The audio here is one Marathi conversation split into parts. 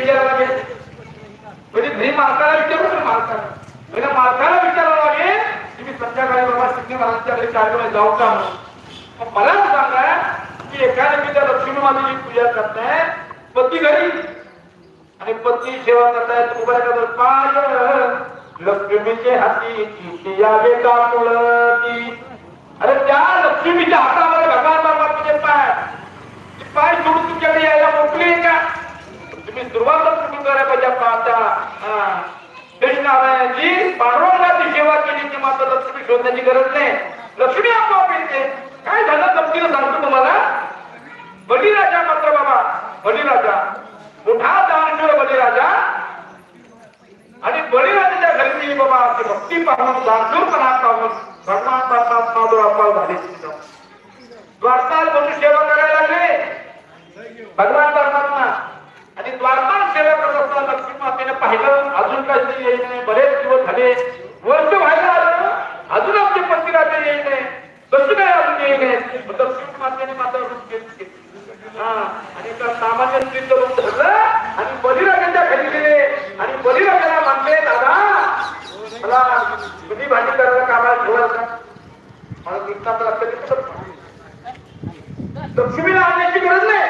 विचारावं लागेल. म्हणजे घरी मालकाला विचारू तर मालकाला? म्हणजे मालकाला विचारावं लागेल की मी संध्याकाळी बाबा शिंदे महाराजांच्याकडे कार्यक्रम जाऊ का म्हणून. मला सांगा की एखाद्या मी त्या लक्ष्मी मातेची पूजा करताय पती घरी. आणि पत्नी सेवा करताय उभा करतात पाय लक्ष्मीचे हाती यावे का मुळती? अरे त्या लक्ष्मीच्या हातामध्ये भगवान बाबाचे पाय. पाय सोडून तुमच्याकडे यायला मोकली का तुम्ही सुरुवातच कुठून करायला पाहिजे पाहता कृष्णारायणची पांडुरंगाची सेवा केली की मात्र लक्ष्मी शोधण्याची गरज नाही. लक्ष्मी आपोआप येते. काय झालं? गमतीनं सांगतो तुम्हाला. बळीराजा मात्र बाबा बळीराजा मोठा दानशूर बळीराजा आणि बळीराजाच्या घरी बाबा भक्ती पाहून दानशूरपणा पाहून भगवान परमात्मा द्वारपाल झाले द्वारपाल म्हणून सेवा करायला लागले भगवान परमात्मा आणि द्वारपाल सेवा करत असताना लक्ष्मी मातेने पाहिलं अजून काही तरी येईल नाही बरेच दिवस झाले वर्ष व्हायला आलं अजून आमचे पती राजा येईल नाही कसं काय अजून येईल नाही मग लक्ष्मी मातेने माता रूप घेतली हा आणि त्या सामान्य स्त्रीचं रूप धरलं आणि बलिराजाच्या घरी गेले. आणि बलिराजाला म्हणले दादा मला तुम्ही भांडी करायला कामाला ठेवाल का मला कृष्णाचं लक्ष लक्ष्मीला आणण्याची गरज नाही.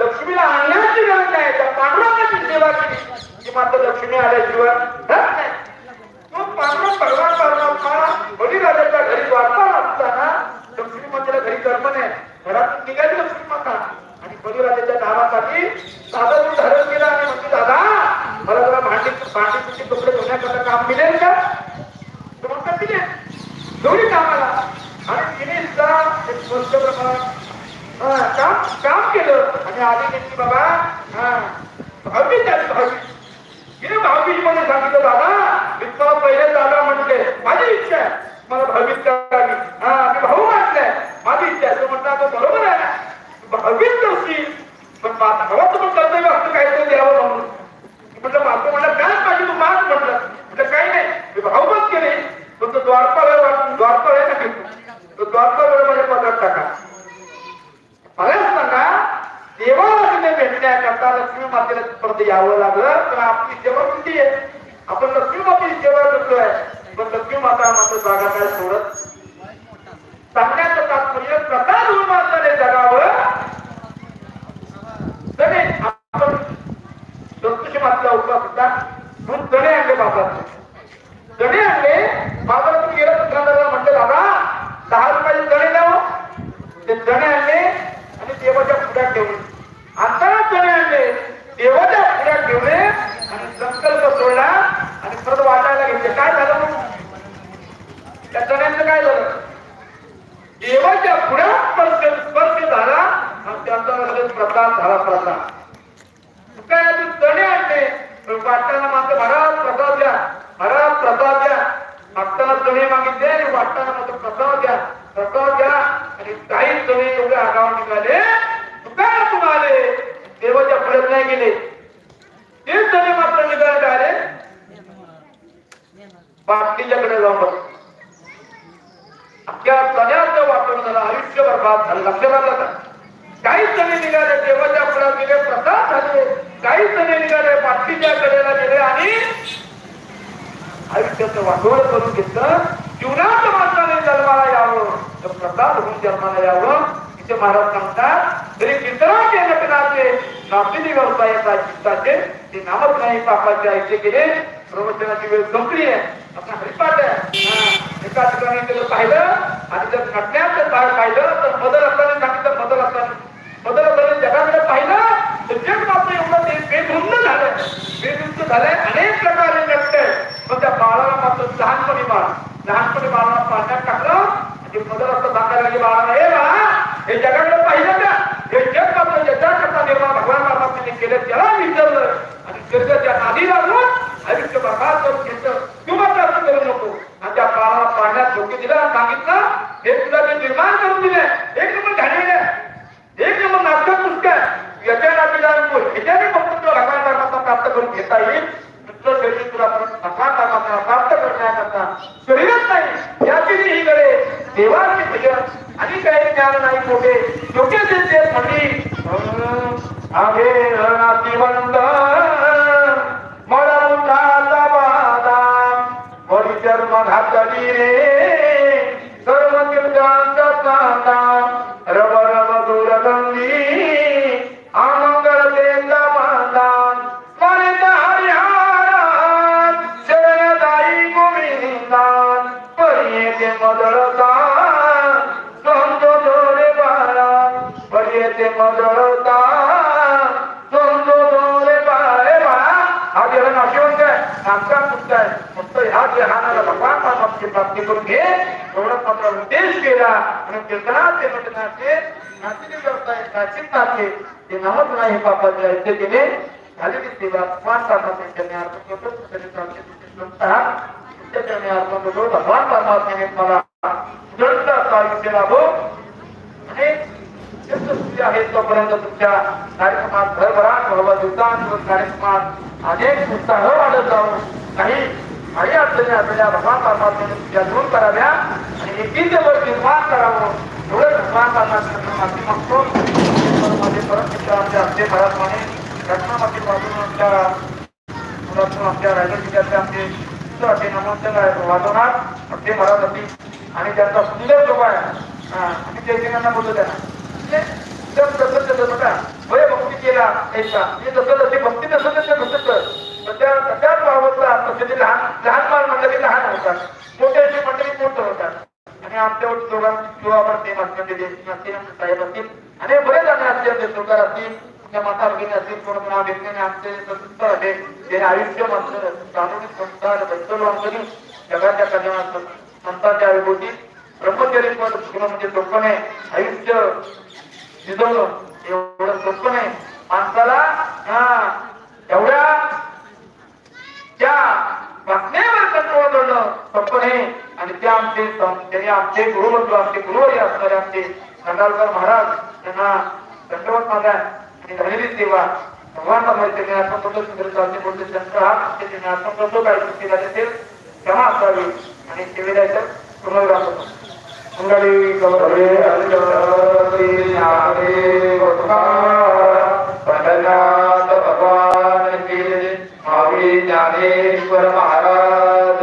लक्ष्मीला आणण्याची गरज नाही. त्या पांडुरंगाची सेवा केली. की मात्र लक्ष्मी आल्याशिवाय राहत नाही तो पांडुरंग भगवान परमात्मा बळीराजाच्या घरी द्वारपाल असताना लक्ष्मी मातेला घरी कर्म नाही. घरातून निघाली लक्ष्मी माता. आणि नावासाठी दादा तू धारण केला आणि म्हणजे दादा मला तुला भांडी भांडीचे कपडे धुण्याकरता काम मिळेल का? तर म्हणतात तिने दोन्ही कामाला? आणि तिने सुद्धा एक स्पष्ट काम काम केलं. आणि आधी घेतली बाबा हा भावबीज झाली भावबीज तिने भावबीजमध्ये सांगितलं दादा मी तुम्हाला पहिले दादा म्हणते माझी इच्छा आहे. मला भावीत करावी. हा मी भाऊ म्हटलंय माझी इच्छा आहे. तो म्हणता आता बरोबर आहे. ना भावबीज पण भावाचं तुम्ही कर्तव्य असतं काहीतरी द्यावं म्हणून. म्हटलं माझं म्हटलं काय पाहिजे तू माग म्हटलं. म्हटलं काही नाही. मी भाऊबत केले. पण तो द्वारपाल द्वारपाल आहे ना तो? द्वारपाल माझ्या पदात टाका. मला सांगा देवाला तिने भेटण्याकरता लक्ष्मी मातेला परत यावं लागलं तर आपली सेवा किती आहे? आपण लक्ष्मी मातेची सेवा करतोय. पण लक्ष्मी माता मात्र जागा काय सोडत. सांगण्याचं तात्पर्य कथा दोन माणसाने जगावं तरी आपण संतोषी उपवास होता म्हणून तणे आणले बाजारात तणे आणले बाजारातून गेला दुकानदाराला म्हणले दादा दहा रुपयाचे तणे द्यावं हो. ते चणे आणले आणि देवाच्या पुढ्यात ठेवले. आता चणे आणले. देवाच्या पुढ्यात ठेवले आणि संकल्प सोडला आणि परत वाटायला घेतले. काय झालं मग? त्या चण्यांचं काय झालं? देवाच्या पुढ्यात परत आणि प्रसाद झाला प्रसाद काय अजून तणे आणले? वाटताना मात्र महाराज प्रसाद द्या. महाराज प्रसाद द्या. मागताना तणे मागितले आणि वाटताना मात्र प्रसाद द्या. प्रसाद द्या आणि काही तणे एवढे आगाव निघाले काय तुम्हाला देवाच्या पुढ्यात नाही गेले ते चणे मात्र निघाले आले बाटलीच्याकडे जाऊन बसले. अख्ख्या चण्याचं वाटून झालं आयुष्य बरबाद झालं लक्षात आलं का काही चणे निघाले देवाच्या पुढ्यात गेले प्रसाद झाले काही चणे निघाले बाटलीच्या कडेला गेले आणि आयुष्याचं वाटोळ करून घेतलं जीवनात माणसाने जन्माला यावं. तर प्रसाद होऊन जन्माला यावं. तिथे महाराज सांगतात तरी चित्राचे नटनाचे नाशिनी व्यवसायाचा चित्ताचे ते नामच नाही पापाचे ऐकले गेले प्रवचनाची वेळ संपली आहे. आपण हरिपाठ आहे. एका ठिकाणी त्याला पाहिलं आणि जर नटण्याचं पाय पाहिलं तर बदल असताना सांगितलं बदल असताना बदल असताना जगाकडे पाहिलं तर जग मात्र एवढं ते बेधुंद झालं बेधुंद झालंय आणि प्रकारे नटतंय पण त्या बाळाला मात्र लहानपणी बाळ लहानपणी बाळाला पाण्यात टाकलं आणि मदर असं सांगायला की बाळाला हे बाळा हे जगाकडे पाहिलं का? हे जग आपलं ज्याच्याकरता निर्माण भगवान बाबाने केलं त्याला विचारलं आणि स्वर्गाच्या नादी लागून आयुष्य बरबाद करून घेतलं तू मात्र असं करू नको आणि त्या बाळाला पाण्यात झोके दिलं आणि सांगितलं हे तुला जे निर्माण करून दिले एक नंबर घालविले एक नंबर नाटक पुस्तक याच्या नातीला ह्याच्याने फक्त तुला भगवान धर्माचा प्राप्त करून घेता येईल दुसरं शरीर तुला भगवान धर्माचा प्राप्त करण्याकरता शरीरच नाही याची ही गडे देवाचे भजन आणि काही ज्ञान नाही मोठे योग्य त्यांचे म्हणली. आगे नातीवंत मला मुठाचा बाधा. मरी जन्म घातली रे. सर्व तीर्थांचा आपल्या हाताला भगवान बाबाची प्राप्ती करून घे. एवढा मात्र उद्देश केला. आणि कीर्तना ते घटनाचे नाचिने व्यवसाय प्राचीन नाचे ते नावच नाही बाबाच्या युद्ध केले झाले की सेवा भगवान बाबाचे त्यांनी अर्थ त्यांनी अर्थ भगवान बाबाने मला दंड असा आयुष्य लाभो. आणि आहे तोपर्यंत तुमच्या कार्यक्रमात भरभराट व्हावा दिवसांवर कार्यक्रमात अनेक उत्साह वाढत जाऊन काही तुम्ही असलेल्या भगवान परमात्म्याने पूजा दूर कराव्या. आणि एकींच्यावर निर्माण करावं. एवढं भगवान परमात्म्याचं माती मागतो. मध्ये परत तिच्या आमच्या आमच्या मुलातून आमच्या आमचे असे आहे. वाजवणार. ते मराठी आणि त्यांचा सुंदर जो आहे. आणि ते एकमेकांना बोलतो त्यांना. जर तसं भक्ती केला यायचा हे म्हणजे जसं जसे भक्ती नसेल तसं नसेल सध्या पण त्या तशाच तसे ते लहान लहान बाळ मंडळी लहान होतात. मोठे असे मंडळी मोठं होतात. आणि आमच्या दोघांची किंवा आपण ते म्हणजे साहेब असतील आणि बरेच जण असतील आमचे सरकार असतील त्या माता भगिनी असतील कोण नाव व्यक्तीने आमचे संस्था आहे जे आयुष्य मात्र कानूनी संस्था बद्दल आमची जगाच्या कल्याणात संस्थाच्या विभूती ब्रह्मचर्य पद गुण म्हणजे सोपं नाही आयुष्य शिजवणं एवढं सोपं नाही माणसाला हा त्यांनी आमचे गुरुमंत्र असते गुरुवरी असणारे आमचे खंडालकर महाराज त्यांना दंडवत माझा झालेली सेवा भगवान त्यांनी आत्मप्रदोष असावी. आणि सेवेला ज्ञानेश्वर महाराज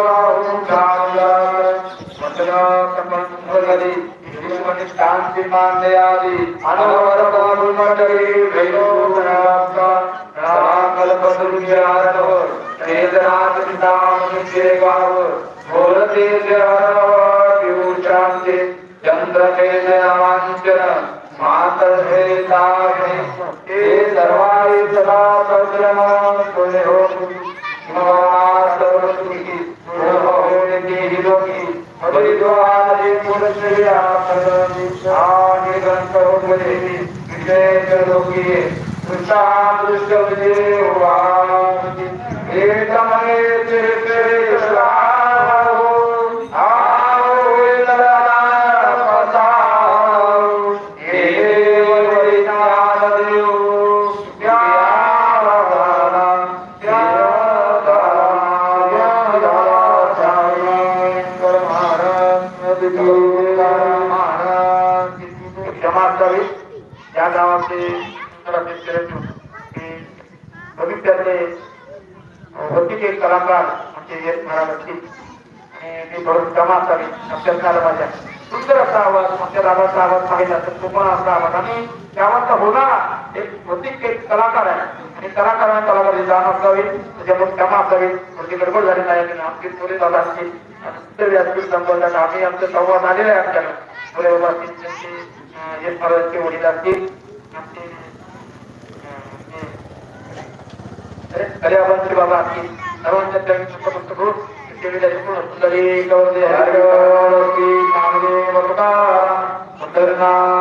शांति मान्य आदि अनुभवर पावन मंडली वैभूतनाथ रामकल्प सुंदराधव तेजनाथ पिताम सेवाव बोलते जराव पियूचांते चंद्र तेजनांचन मातर्भेता हे सर्वाणि सदा सज्जनां की होतु सर्वसुखी सर्वभूमिके हिलोकी. मधुरिद्वारे पुरस्कार come mi tenga lo che, senza di Dio, या गावाचे भविष्यातले होतीचे कलाकार म्हणजे येत महाराज असतील. आणि मी भरून जमा असावी अभ्यासनाला माझ्या. सुंदर असा आवाज आमच्या दादाचा आवाज पाहिला तर तो पण असा आवाज. आणि गावाचा होणारा एक भौतिक एक कलाकार आहे. आणि कलाकारांना कलाकार जाण असावी त्याच्यामुळे क्षमा असावी. म्हणजे गडबड झाली नाही आणि आमची थोडे दादा असतील. आणि सुंदर व्यासपीठ संबंधात आम्ही आमचा संवाद आलेला आहे आमच्याकडे. थोडे बाबा असतील يفرق ولكن أليابان سباباتي أمان جدن تبتبو جميل الحمد الذي كورده هارغا ربي تعملي وفقا وقرنا